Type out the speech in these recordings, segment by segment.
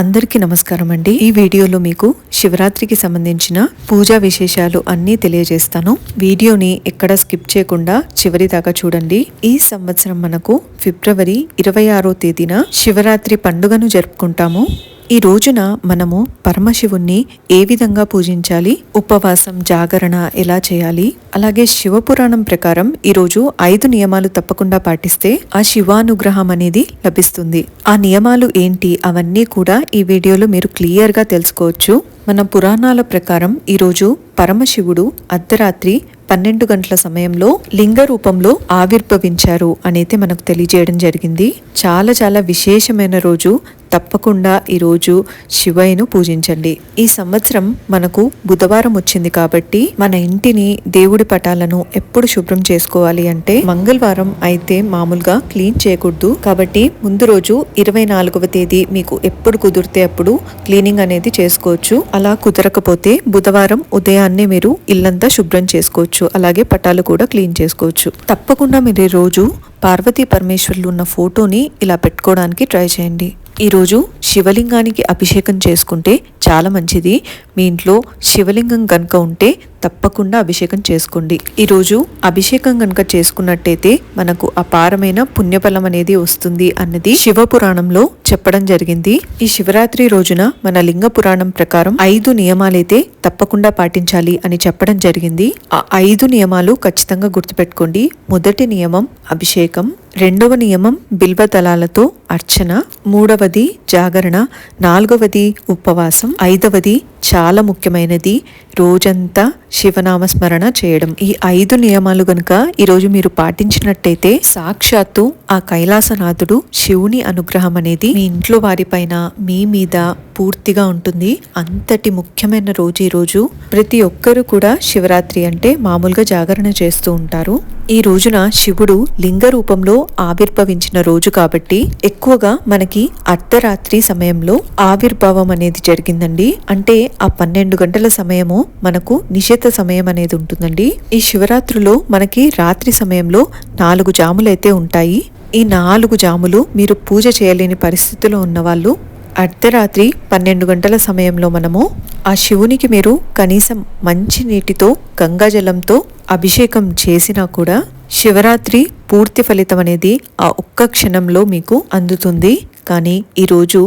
అందరికీ నమస్కారం అండి. ఈ వీడియోలో మీకు శివరాత్రికి సంబంధించిన పూజా విశేషాలు అన్నీ తెలియజేస్తాను. వీడియోని ఎక్కడ స్కిప్ చేయకుండా చివరి దాకా చూడండి. ఈ సంవత్సరం మనకు ఫిబ్రవరి ఇరవై ఆరో తేదీన శివరాత్రి పండుగను జరుపుకుంటాము. ఈ రోజున మనము పరమశివుణ్ణి ఏ విధంగా పూజించాలి? ఉపవాసం జాగరణ ఎలా చేయాలి? అలాగే శివపురాణం ప్రకారం ఈరోజు ఐదు నియమాలు తప్పకుండా పాటిస్తే ఆ శివానుగ్రహం అనేది లభిస్తుంది. ఆ నియమాలు ఏంటి? అవన్నీ కూడా ఈ వీడియోలో మీరు క్లియర్గా తెలుసుకోవచ్చు. మన పురాణాల ప్రకారం ఈరోజు పరమశివుడు అర్ధరాత్రి పన్నెండు గంటల సమయంలో లింగ రూపంలో ఆవిర్భవించారు అనేది మనకు తెలియజేయడం జరిగింది. చాలా చాలా విశేషమైన రోజు తప్పకుండా ఈరోజు శివయ్యను పూజించండి. ఈ సంవత్సరం మనకు బుధవారం వచ్చింది కాబట్టి మన ఇంటిని దేవుడి పటాలను ఎప్పుడు శుభ్రం చేసుకోవాలి అంటే మంగళవారం అయితే మామూలుగా క్లీన్ చేయకూడదు. కాబట్టి ముందు రోజు ఇరవై నాలుగవ తేదీ మీకు ఎప్పుడు కుదిరితే అప్పుడు క్లీనింగ్ అనేది చేసుకోవచ్చు. అలా కుదరకపోతే బుధవారం ఉదయాన్నే మీరు ఇల్లంతా శుభ్రం చేసుకోవచ్చు. అలాగే పటాలు కూడా క్లీన్ చేసుకోవచ్చు. తప్పకుండా మీరు ఈ రోజు పార్వతీ పరమేశ్వర్లు ఉన్న ఫోటోని ఇలా పెట్టుకోవడానికి ట్రై చేయండి. ఈరోజు శివలింగానికి అభిషేకం చేసుకుంటే చాలా మంచిది. మీ ఇంట్లో శివలింగం కనుక ఉంటే తప్పకుండా అభిషేకం చేసుకోండి. ఈరోజు అభిషేకం కనుక చేసుకున్నట్టయితే మనకు అపారమైన పుణ్యఫలం అనేది వస్తుంది అన్నది శివ పురాణంలో చెప్పడం జరిగింది. ఈ శివరాత్రి రోజున మన లింగ పురాణం ప్రకారం ఐదు నియమాలైతే తప్పకుండా పాటించాలి అని చెప్పడం జరిగింది. ఆ ఐదు నియమాలు ఖచ్చితంగా గుర్తుపెట్టుకోండి. మొదటి నియమం అభిషేకం రెండవ నియమం బిల్వ దళాలతో అర్చన మూడవ మూడవది జాగరణ నాలుగవది ఉపవాసం ఐదవది చాలా ముఖ్యమైనది. రోజంతా శివనామ స్మరణ చేయడం. ఈ ఐదు నియమాలు గనుక ఈరోజు మీరు పాటించినట్టయితే సాక్షాత్తు ఆ కైలాసనాథుడు శివుని అనుగ్రహం అనేది మీ ఇంట్లో వారిపైన మీ మీద పూర్తిగా ఉంటుంది. అంతటి ముఖ్యమైన రోజు ఈరోజు ప్రతి ఒక్కరూ కూడా శివరాత్రి అంటే మామూలుగా జాగరణ చేస్తూ ఉంటారు. ఈ రోజున శివుడు లింగ రూపంలో ఆవిర్భవించిన రోజు కాబట్టి ఎక్కువగా మనకి అర్ధరాత్రి సమయంలో ఆవిర్భావం అనేది జరిగిందండి. అంటే ఆ పన్నెండు గంటల సమయము మనకు నిషేధ సమయం అనేది ఉంటుందండి. ఈ శివరాత్రిలో మనకి రాత్రి సమయంలో నాలుగు జాములైతే ఉంటాయి. ఈ నాలుగు జాములు మీరు పూజ చేయలేని పరిస్థితిలో ఉన్నవాళ్ళు అర్ధరాత్రి పన్నెండు గంటల సమయంలో మనము ఆ శివునికి మీరు కనీసం మంచి నీటితో గంగాజలంతో అభిషేకం చేసినా కూడా శివరాత్రి పూర్తి ఫలితం అనేది ఆ ఒక్క క్షణంలో మీకు అందుతుంది. కానీ ఈరోజు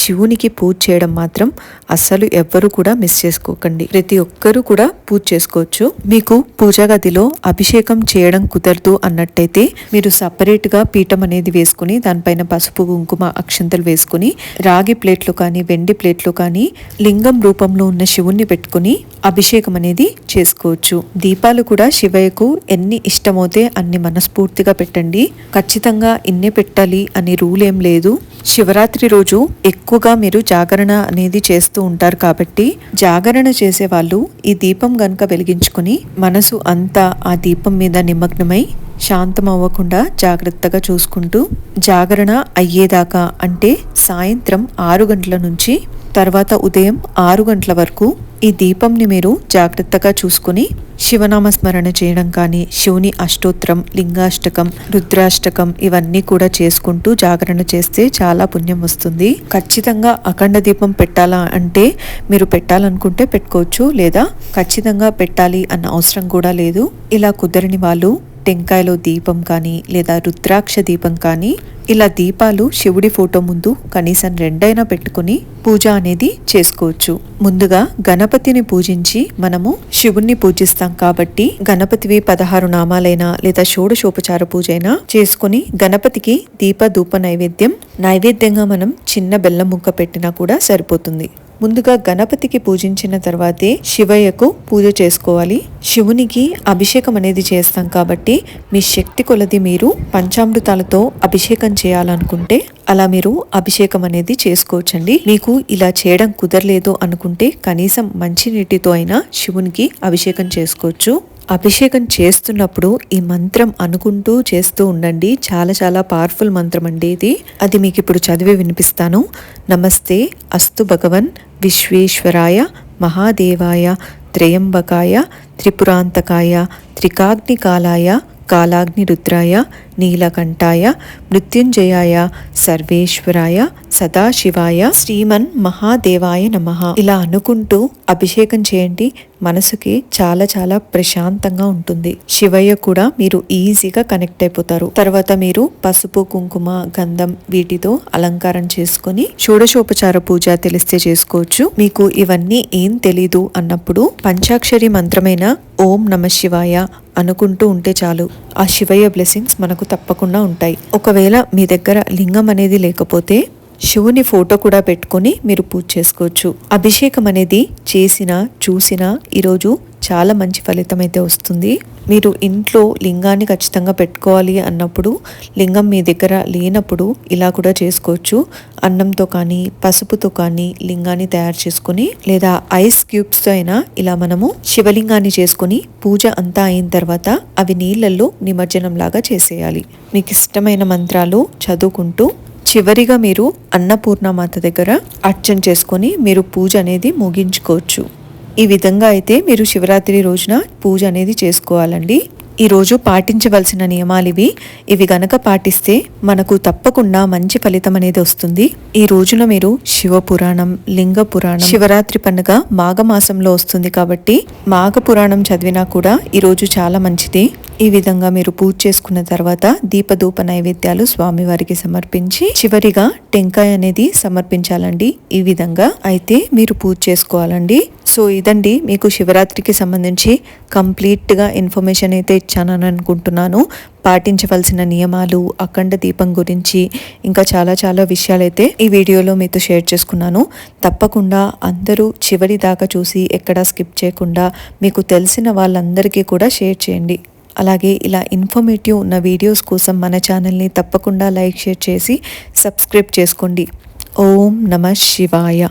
శివునికి పూజ చేయడం మాత్రం అస్సలు ఎవ్వరూ కూడా మిస్ చేసుకోకండి. ప్రతి ఒక్కరూ కూడా పూజ చేసుకోవచ్చు. మీకు పూజా గదిలో అభిషేకం చేయడం కుదరదు అన్నట్టయితే మీరు సపరేట్గా పీఠం అనేది వేసుకుని దానిపైన పసుపు కుంకుమ అక్షంతలు వేసుకుని రాగి ప్లేట్లు కానీ వెండి ప్లేట్లు కానీ లింగం రూపంలో ఉన్న శివుణ్ణి పెట్టుకుని అభిషేకం అనేది చేసుకోవచ్చు. దీపాలు కూడా శివయ్యకు ఎన్ని ఇష్టమవుతే అన్ని మనస్ఫూర్తిగా పెట్టండి. ఖచ్చితంగా ఇన్నే పెట్టాలి అని రూల్ ఏం లేదు. శివరాత్రి రోజు ఎక్కువగా మీరు జాగరణ అనేది చేస్తూ ఉంటారు కాబట్టి జాగరణ చేసే వాళ్ళు ఈ దీపం గనుక వెలిగించుకుని మనసు అంతా ఆ దీపం మీద నిమగ్నమై శాంతం అవ్వకుండా జాగ్రత్తగా చూసుకుంటూ జాగరణ అయ్యేదాకా అంటే సాయంత్రం ఆరు గంటల నుంచి తర్వాత ఉదయం ఆరు గంటల వరకు ఈ దీపంని మీరు జాగ్రత్తగా చూసుకుని శివనామ స్మరణ చేయడం కానీ శివుని అష్టోత్తరం లింగాష్టకం రుద్రాష్టకం ఇవన్నీ కూడా చేసుకుంటూ జాగరణ చేస్తే చాలా పుణ్యం వస్తుంది. ఖచ్చితంగా అఖండ దీపం పెట్టాలా అంటే మీరు పెట్టాలనుకుంటే పెట్టుకోవచ్చు లేదా ఖచ్చితంగా పెట్టాలి అన్న అవసరం కూడా లేదు. ఇలా కుదరని వాళ్ళు టెంకాయలో దీపం కానీ లేదా రుద్రాక్ష దీపం కానీ ఇలా దీపాలు శివుడి ఫోటో ముందు కనీసం రెండైనా పెట్టుకుని పూజ అనేది చేసుకోవచ్చు. ముందుగా గణపతిని పూజించి మనము శివుణ్ణి పూజిస్తాం కాబట్టి గణపతివి పదహారు నామాలైనా లేదా షోడశోపచార పూజ అయినా చేసుకుని గణపతికి దీప ధూప నైవేద్యం నైవేద్యంగా మనం చిన్న బెల్లం ముక్క పెట్టినా కూడా సరిపోతుంది. ముందుగా గణపతికి పూజించిన తర్వాతే శివయ్యకు పూజ చేసుకోవాలి. శివునికి అభిషేకం అనేది చేస్తాం కాబట్టి మీ శక్తి కొలది మీరు పంచామృతాలతో అభిషేకం చేయాలనుకుంటే అలా మీరు అభిషేకం అనేది చేసుకోవచ్చండి. మీకు ఇలా చేయడం కుదరలేదు అనుకుంటే కనీసం మంచి నీటితో అయినా శివునికి అభిషేకం చేసుకోవచ్చు. అభిషేకం చేస్తున్నప్పుడు ఈ మంత్రం అనుకుంటూ చేస్తూ ఉండండి. చాలా చాలా పవర్ఫుల్ మంత్రం అండి ఇది. అది మీకు ఇప్పుడు చదివి వినిపిస్తాను. నమస్తే అస్తు భగవన్ విశ్వేశ్వరాయ మహాదేవాయ త్రయంబకాయ త్రిపురాంతకాయ త్రికాగ్నికాలాయ కాలాగ్ని రుద్రాయ నీలకంఠాయ మృత్యుంజయాయ సర్వేశ్వరాయ సదాశివాయ శ్రీమన్ మహాదేవాయ నమః. ఇలా అనుకుంటూ అభిషేకం చేయండి. మనసుకి చాలా చాలా ప్రశాంతంగా ఉంటుంది. శివయ్య కూడా మీరు ఈజీగా కనెక్ట్ అయిపోతారు. తర్వాత మీరు పసుపు కుంకుమ గంధం వీటితో అలంకారం చేసుకొని షోడశోపచార పూజ తెలిస్తే చేసుకోవచ్చు. మీకు ఇవన్నీ ఏం తెలీదు అన్నప్పుడు పంచాక్షరి మంత్రమైన ఓం నమ శివాయ అనుకుంటూ ఉంటే చాలు. ఆ శివయ్య బ్లెస్సింగ్స్ మనకు తప్పకుండా ఉంటాయి. ఒకవేళ మీ దగ్గర లింగం అనేది లేకపోతే శివుని ఫోటో కూడా పెట్టుకొని మీరు పూజ చేసుకోవచ్చు. అభిషేకం అనేది చేసిన చూసిన ఈరోజు చాలా మంచి ఫలితం అయితే వస్తుంది. మీరు ఇంట్లో లింగాన్ని ఖచ్చితంగా పెట్టుకోవాలి అన్నప్పుడు లింగం మీ దగ్గర లేనప్పుడు ఇలా కూడా చేసుకోవచ్చు. అన్నంతో కానీ పసుపుతో కానీ లింగాన్ని తయారు చేసుకొని లేదా ఐస్ క్యూబ్స్తో అయినా ఇలా మనము శివలింగాన్ని చేసుకొని పూజ అంతా అయిన తర్వాత అవి నీళ్ళల్లో నిమజ్జనం లాగా చేసేయాలి. మీకు ఇష్టమైన మంత్రాలు చదువుకుంటూ చివరిగా మీరు అన్నపూర్ణమాత దగ్గర అర్చన చేసుకొని మీరు పూజ అనేది ముగించుకోవచ్చు. ఈ విధంగా అయితే మీరు శివరాత్రి రోజున పూజ అనేది చేసుకోవాలండి. ఈ రోజు పాటించవలసిన నియమాలు ఇవి. ఇవి గనక పాటిస్తే మనకు తప్పకుండా మంచి ఫలితం అనేది వస్తుంది. ఈ రోజున మీరు శివ పురాణం లింగ పురాణం శివరాత్రి పండుగ మాఘమాసంలో వస్తుంది కాబట్టి మాఘ పురాణం చదివినా కూడా ఈరోజు చాలా మంచిది. ఈ విధంగా మీరు పూజ చేసుకున్న తర్వాత దీపధూప నైవేద్యాలు స్వామివారికి సమర్పించి చివరిగా టెంకాయ అనేది సమర్పించాలండి. ఈ విధంగా అయితే మీరు పూజ చేసుకోవాలండి. సో ఇదండి మీకు శివరాత్రికి సంబంధించి కంప్లీట్గా ఇన్ఫర్మేషన్ అయితే ఇచ్చానని అనుకుంటున్నాను పాటించవలసిన నియమాలు అఖండ దీపం గురించి ఇంకా చాలా చాలా విషయాలైతే ఈ వీడియోలో మీతో షేర్ చేసుకున్నాను. తప్పకుండా అందరూ చివరి దాకా చూసి ఎక్కడా స్కిప్ చేయకుండా మీకు తెలిసిన వాళ్ళందరికీ కూడా షేర్ చేయండి. అలాగే ఇలా ఇన్ఫర్మేటివ్ ఉన్న వీడియోస్ కోసం మన ఛానల్ని తప్పకుండా లైక్ షేర్ చేసి సబ్స్క్రైబ్ చేసుకోండి. ఓం నమ శివాయ.